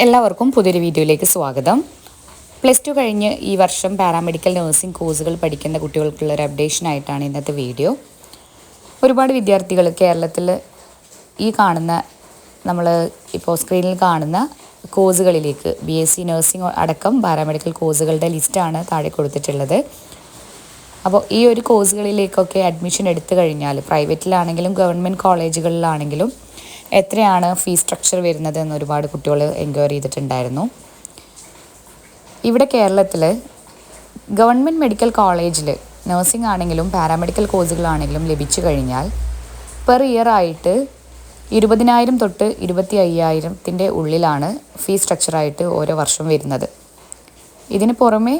എല്ലാവർക്കും പുതിയൊരു വീഡിയോയിലേക്ക് സ്വാഗതം. പ്ലസ് ടു കഴിഞ്ഞ് ഈ വർഷം പാരാമെഡിക്കൽ നഴ്സിംഗ് കോഴ്സുകൾ പഠിക്കുന്ന കുട്ടികൾക്കുള്ള ഒരു അപ്ഡേഷൻ ആയിട്ടാണ് ഇന്നത്തെ വീഡിയോ. ഒരുപാട് വിദ്യാർത്ഥികൾ കേരളത്തിൽ ഈ കാണുന്ന നമ്മൾ ഇപ്പോൾ സ്ക്രീനിൽ കാണുന്ന കോഴ്സുകളിലേക്ക് ബി എസ് സി നഴ്സിംഗ് അടക്കം പാരാമെഡിക്കൽ കോഴ്സുകളുടെ ലിസ്റ്റാണ് താഴെ കൊടുത്തിട്ടുള്ളത്. അപ്പോൾ ഈ ഒരു കോഴ്സുകളിലേക്കൊക്കെ അഡ്മിഷൻ എടുത്തു കഴിഞ്ഞാൽ പ്രൈവറ്റിലാണെങ്കിലും ഗവൺമെന്റ് കോളേജുകളിലാണെങ്കിലും എത്രയാണ് ഫീസ് സ്ട്രക്ചർ വരുന്നത് എന്ന് ഒരുപാട് കുട്ടികൾ എൻക്വയറി ചെയ്തിട്ടുണ്ടായിരുന്നു. ഇവിടെ കേരളത്തിൽ ഗവൺമെന്റ് മെഡിക്കൽ കോളേജിൽ നഴ്സിംഗ് ആണെങ്കിലും പാരാമെഡിക്കൽ കോഴ്സുകളാണെങ്കിലും ലഭിച്ചു കഴിഞ്ഞാൽ പെർ ഇയർ ആയിട്ട് ഇരുപതിനായിരം തൊട്ട് ഇരുപത്തി അയ്യായിരത്തിന്റെ ഉള്ളിലാണ് ഫീസ് സ്ട്രക്ചറായിട്ട് ഓരോ വർഷം വരുന്നത്. ഇതിന് പുറമെ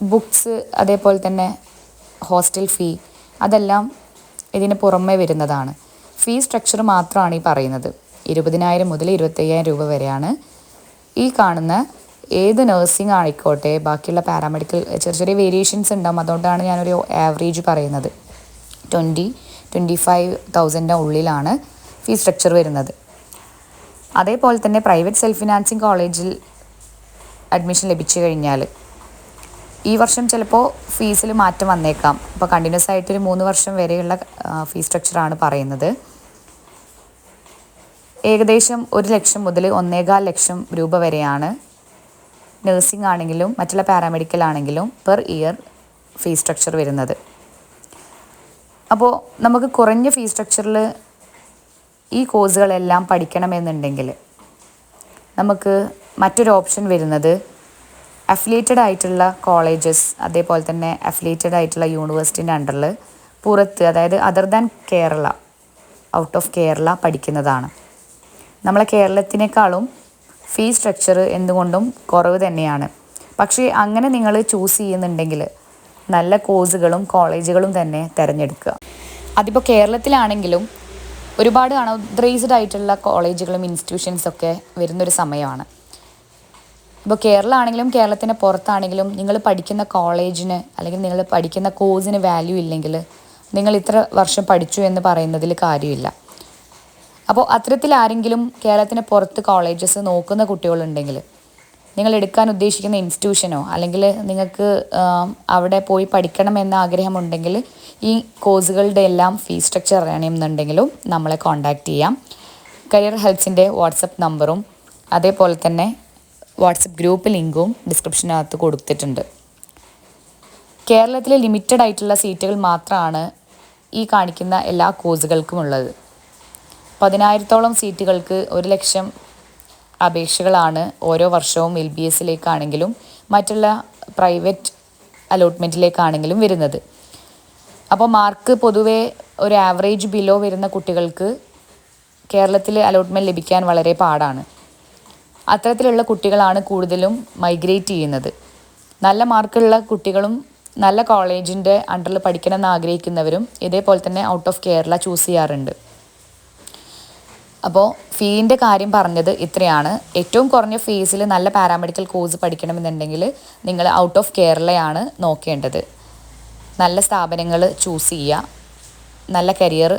ബുക്സ് അതേപോലെ തന്നെ ഹോസ്റ്റൽ ഫീ അതെല്ലാം ഇതിന് പുറമേ വരുന്നതാണ്. ഫീ സ്ട്രക്ചർ മാത്രമാണ് ഈ പറയുന്നത്. ഇരുപതിനായിരം മുതൽ ഇരുപത്തയ്യായിരം രൂപ വരെയാണ് ഈ കാണുന്ന ഏത് നഴ്സിംഗ് ആയിക്കോട്ടെ ബാക്കിയുള്ള പാരാമെഡിക്കൽ ചെറിയ ചെറിയ വേരിയേഷൻസ് ഉണ്ടാകും അതുകൊണ്ടാണ് ഞാനൊരു ആവറേജ് പറയുന്നത്. ട്വന്റി ട്വന്റി ഫൈവ് തൗസൻഡിന്റെ ഉള്ളിലാണ് ഫീ സ്ട്രക്ചർ വരുന്നത്. അതേപോലെ തന്നെ പ്രൈവറ്റ് സെൽഫ് ഫിനാൻസിങ് കോളേജിൽ അഡ്മിഷൻ ലഭിച്ചു കഴിഞ്ഞാൽ ഈ വർഷം ചിലപ്പോൾ ഫീസിൽ മാറ്റം വന്നേക്കാം. അപ്പോൾ കണ്ടിന്യൂസ് ആയിട്ട് ഒരു മൂന്ന് വർഷം വരെയുള്ള ഫീസ് സ്ട്രക്ചറാണ് പറയുന്നത്. ഏകദേശം ഒരു ലക്ഷം മുതൽ ഒന്നേകാൽ ലക്ഷം രൂപ വരെയാണ് നഴ്സിംഗ് ആണെങ്കിലും മറ്റുള്ള പാരാമെഡിക്കൽ ആണെങ്കിലും പെർ ഇയർ ഫീസ് സ്ട്രക്ചർ വരുന്നത്. അപ്പോൾ നമുക്ക് കുറഞ്ഞ ഫീസ് സ്ട്രക്ചറിൽ ഈ കോഴ്സുകളെല്ലാം പഠിക്കണമെന്നുണ്ടെങ്കിൽ നമുക്ക് മറ്റൊരു ഓപ്ഷൻ വരുന്നത് അഫിലിയേറ്റഡ് ആയിട്ടുള്ള കോളേജസ് അതേപോലെ തന്നെ അഫിലിയേറ്റഡ് ആയിട്ടുള്ള യൂണിവേഴ്സിറ്റിന്റെ അണ്ടറിൽ പുറത്ത് അതായത് other than Kerala out of Kerala പഠിക്കുന്നതാണ്. നമ്മളെ കേരളത്തിനേക്കാളും ഫീ സ്ട്രക്ചർ എന്തുകൊണ്ടും കുറവ് തന്നെയാണ്. പക്ഷേ അങ്ങനെ നിങ്ങൾ ചൂസ് ചെയ്യുന്നുണ്ടെങ്കിൽ നല്ല കോഴ്സുകളും കോളേജുകളും തന്നെ തിരഞ്ഞെടുക്കുക. അതിപ്പോൾ കേരളത്തിലാണെങ്കിലും ഒരുപാട് അണോദ്രൈസ്ഡ് ആയിട്ടുള്ള കോളേജുകളും ഇൻസ്റ്റിറ്റ്യൂഷൻസൊക്കെ വരുന്നൊരു സമയമാണ്. ഇപ്പോൾ കേരളമാണെങ്കിലും കേരളത്തിന് പുറത്താണെങ്കിലും നിങ്ങൾ പഠിക്കുന്ന കോളേജിന് അല്ലെങ്കിൽ നിങ്ങൾ പഠിക്കുന്ന കോഴ്സിന് വാല്യൂ ഇല്ലെങ്കിൽ നിങ്ങൾ ഇത്ര വർഷം പഠിച്ചു എന്ന് പറയുന്നതിൽ കാര്യമില്ല. അപ്പോൾ അത്തരത്തിൽ ആരെങ്കിലും കേരളത്തിന് പുറത്ത് കോളേജസ് നോക്കുന്ന കുട്ടികളുണ്ടെങ്കിൽ നിങ്ങൾ എടുക്കാൻ ഉദ്ദേശിക്കുന്ന ഇൻസ്റ്റിറ്റ്യൂഷനോ അല്ലെങ്കിൽ നിങ്ങൾക്ക് അവിടെ പോയി പഠിക്കണം പഠിക്കണമെന്ന ആഗ്രഹമുണ്ടെങ്കിൽ ഈ കോഴ്സുകളുടെ എല്ലാം ഫീസ് സ്ട്രക്ചർ അറിയണമെന്നുണ്ടെങ്കിലും നമ്മളെ കോൺടാക്റ്റ് ചെയ്യാം. കരിയർ ഹെൽപ്സിന്റെ വാട്സപ്പ് നമ്പറും അതേപോലെ തന്നെ വാട്സപ്പ് ഗ്രൂപ്പ് ലിങ്കും ഡിസ്ക്രിപ്ഷനകത്ത് കൊടുത്തിട്ടുണ്ട്. കേരളത്തിലെ ലിമിറ്റഡ് ആയിട്ടുള്ള സീറ്റുകൾ മാത്രമാണ് ഈ കാണിക്കുന്ന എല്ലാ കോഴ്സുകൾക്കും ഉള്ളത്. പതിനായിരത്തോളം സീറ്റുകൾക്ക് ഒരു ലക്ഷം അപേക്ഷകളാണ് ഓരോ വർഷവും എൽ ബി എസിലേക്കാണെങ്കിലും മറ്റുള്ള പ്രൈവറ്റ് അലോട്ട്മെന്റിലേക്കാണെങ്കിലും വരുന്നത്. അപ്പോൾ മാർക്ക് പൊതുവേ ഒരു ആവറേജ് ബിലോ വരുന്ന കുട്ടികൾക്ക് കേരളത്തിൽ അലോട്ട്മെന്റ് ലഭിക്കാൻ വളരെ പാടാണ്. അത്തരത്തിലുള്ള കുട്ടികളാണ് കൂടുതലും മൈഗ്രേറ്റ് ചെയ്യുന്നത്. നല്ല മാർക്കുള്ള കുട്ടികളും നല്ല കോളേജിന്റെ അണ്ടറിൽ പഠിക്കണമെന്ന് ആഗ്രഹിക്കുന്നവരും ഇതേപോലെ തന്നെ ഔട്ട് ഓഫ് കേരള ചൂസ് ചെയ്യാറുണ്ട്. അപ്പോൾ ഫീന്റെ കാര്യം പറഞ്ഞത് ഇത്രയാണ്. ഏറ്റവും കുറഞ്ഞ ഫീസിൽ നല്ല പാരാമെഡിക്കൽ കോഴ്സ് പഠിക്കണമെന്നുണ്ടെങ്കിൽ നിങ്ങൾ ഔട്ട് ഓഫ് കേരളയാണ് നോക്കേണ്ടത്. നല്ല സ്ഥാപനങ്ങൾ ചൂസ് ചെയ്യുക നല്ല കരിയർ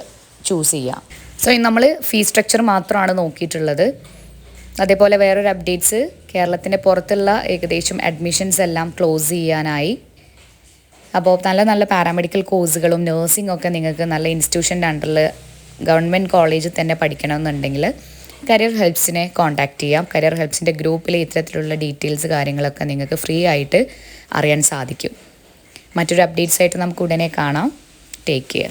ചൂസ് ചെയ്യുക സോ നമ്മൾ ഫീ സ്ട്രക്ചർ മാത്രമാണ് നോക്കിയിട്ടുള്ളത്. അതേപോലെ വേറൊരു അപ്ഡേറ്റ്സ് കേരളത്തിന്റെ പുറത്തുള്ള ഏകദേശം അഡ്മിഷൻസ് എല്ലാം ക്ലോസ് ചെയ്യാനായി. അപ്പോൾ നല്ല നല്ല പാരാമെഡിക്കൽ കോഴ്സുകളും നഴ്സിംഗ് ഒക്കെ നിങ്ങൾക്ക് നല്ല ഇൻസ്റ്റിറ്റ്യൂഷന്റെ അണ്ടറിൽ ഗവൺമെന്റ് കോളേജിൽ തന്നെ പഠിക്കണമെന്നുണ്ടെങ്കിൽ കരിയർ ഹെൽപ്സിനെ കോൺടാക്റ്റ് ചെയ്യാം. കരിയർ ഹെൽപ്സിന്റെ ഗ്രൂപ്പിൽ ഇത്തരത്തിലുള്ള ഡീറ്റെയിൽസ് കാര്യങ്ങളൊക്കെ നിങ്ങൾക്ക് ഫ്രീ ആയിട്ട് അറിയാൻ സാധിക്കും. മറ്റൊരു അപ്ഡേറ്റ്സ് ആയിട്ട് നമുക്ക് ഉടനെ കാണാം. Take care